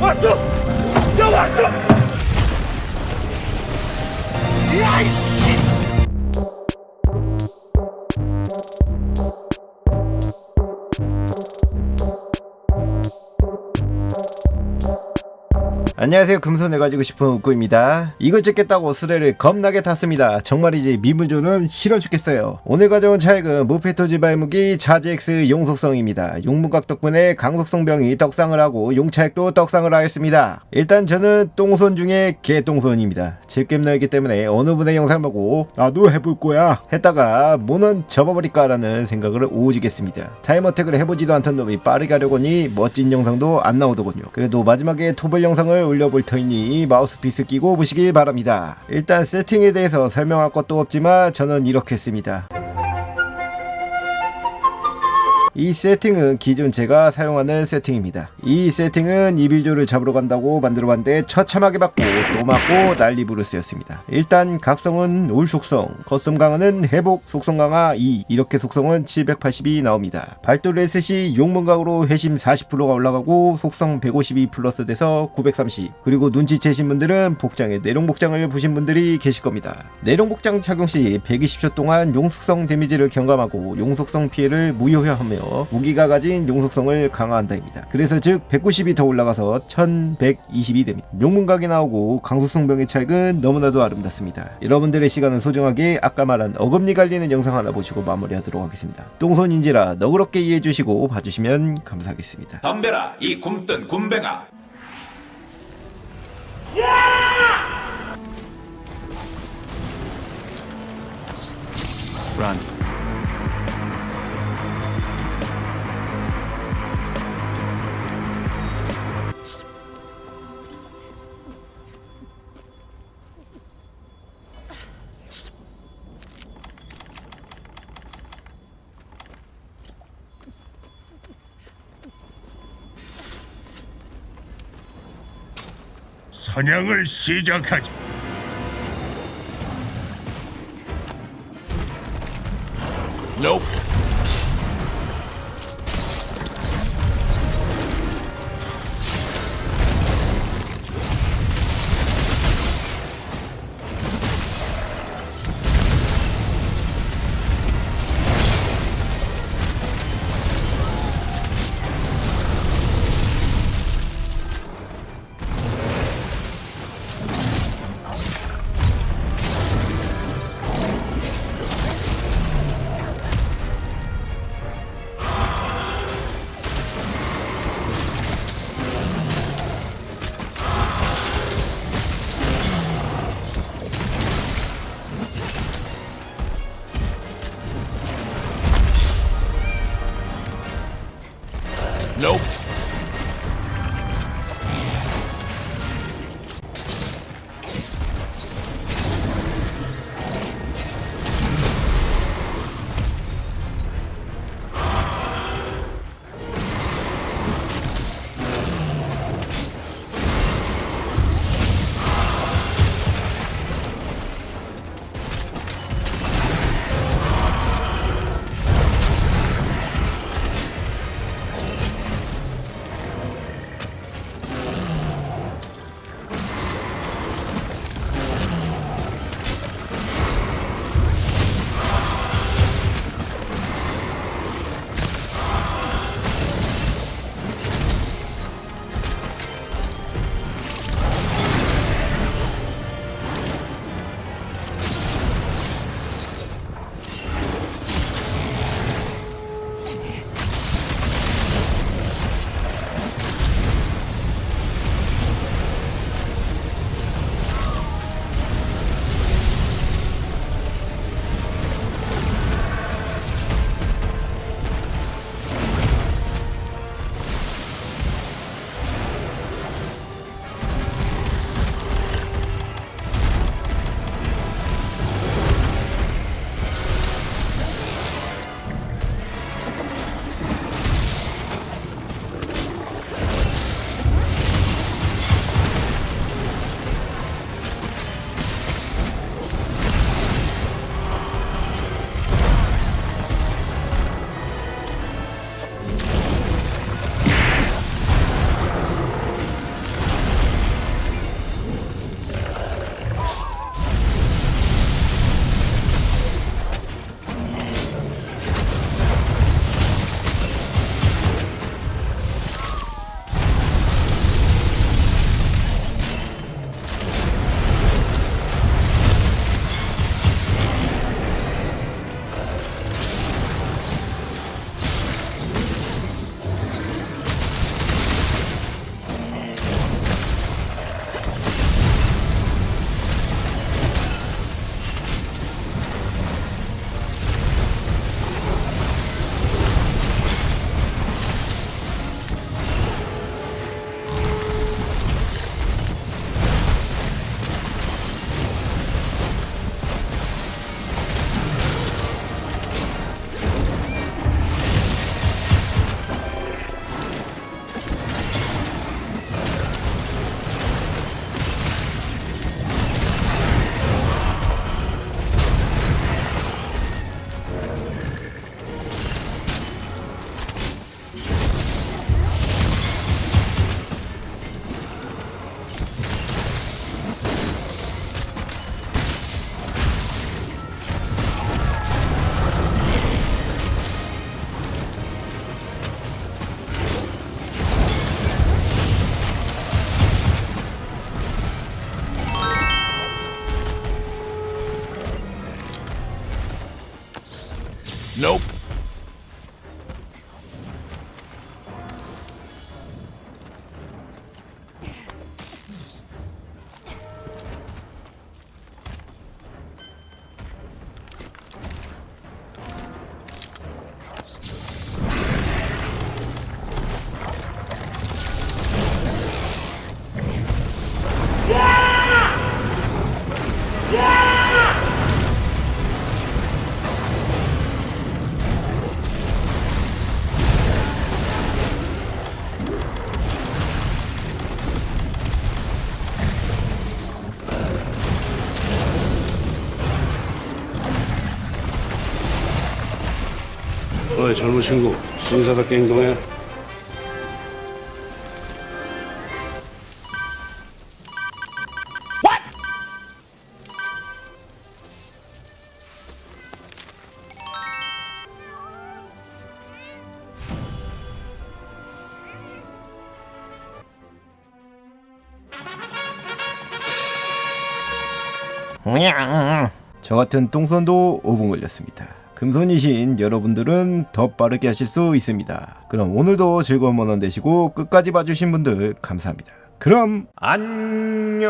왔어! 야 왔어! 안녕하세요. 금손해 가지고 싶은 웃구입니다. 이거 찍겠다고 수레를 겁나게 탔습니다. 정말이지 미무조는 싫어 죽겠어요. 오늘 가져온 차액은 무페토지 발무기 자제엑스 용속성입니다. 용무각 덕분에 강속성병이 떡상을 하고 용차액도 떡상을 하였습니다. 일단 저는 똥손 중에 개똥손입니다. 질겜너이기 때문에 어느 분의 영상을 보고 나도 해볼 거야. 했다가 모는 접어버릴까 라는 생각을 오지겠습니다. 타임어택을 해보지도 않던 놈이 빠르게 하려고니 멋진 영상도 안 나오더군요. 그래도 마지막에 토벌 영상을 올려볼 터이니 마우스피스 끼고 보시길 바랍니다. 일단 세팅에 대해서 설명할 것도 없지만 저는 이렇게 했습니다. 이 세팅은 기존 제가 사용하는 세팅입니다. 이 세팅은 이빌조를 잡으러 간다고 만들어 봤는데 처참하게 맞고 또 맞고 난리 부르스였습니다. 일단 각성은 올 속성, 커스텀 강화는 회복 속성 강화 2 이렇게 속성은 780이 나옵니다. 발도 시 용문각으로 회심 40%가 올라가고 속성 152 플러스 돼서 930 그리고 눈치채신 분들은 복장에 내용 복장을 보신 분들이 계실 겁니다. 내용 복장 착용 시 120초 동안 용속성 데미지를 경감하고 용속성 피해를 무효화하며 무기가 가진 용속성을 강화한다입니다. 그래서 즉 190이 더 올라가서 1120이 됩니다. 용문각이 나오고 강속성병의 차익은 너무나도 아름답습니다. 여러분들의 시간은 소중하게 아까 말한 어금니 갈리는 영상 하나 보시고 마무리하도록 하겠습니다. 똥손인지라 너그럽게 이해해주시고 봐주시면 감사하겠습니다. 덤벼라 이 굶뜬 굼벵아 Run. 사냥을 시작하자. Nope. Nope. 젊은 친구 신사답게 행동해. 저 같은 똥손도 5분 걸렸습니다. 금손이신 여러분들은 더 빠르게 하실 수 있습니다. 그럼 오늘도 즐거운 모넌 되시고 끝까지 봐주신 분들 감사합니다. 그럼 안녕.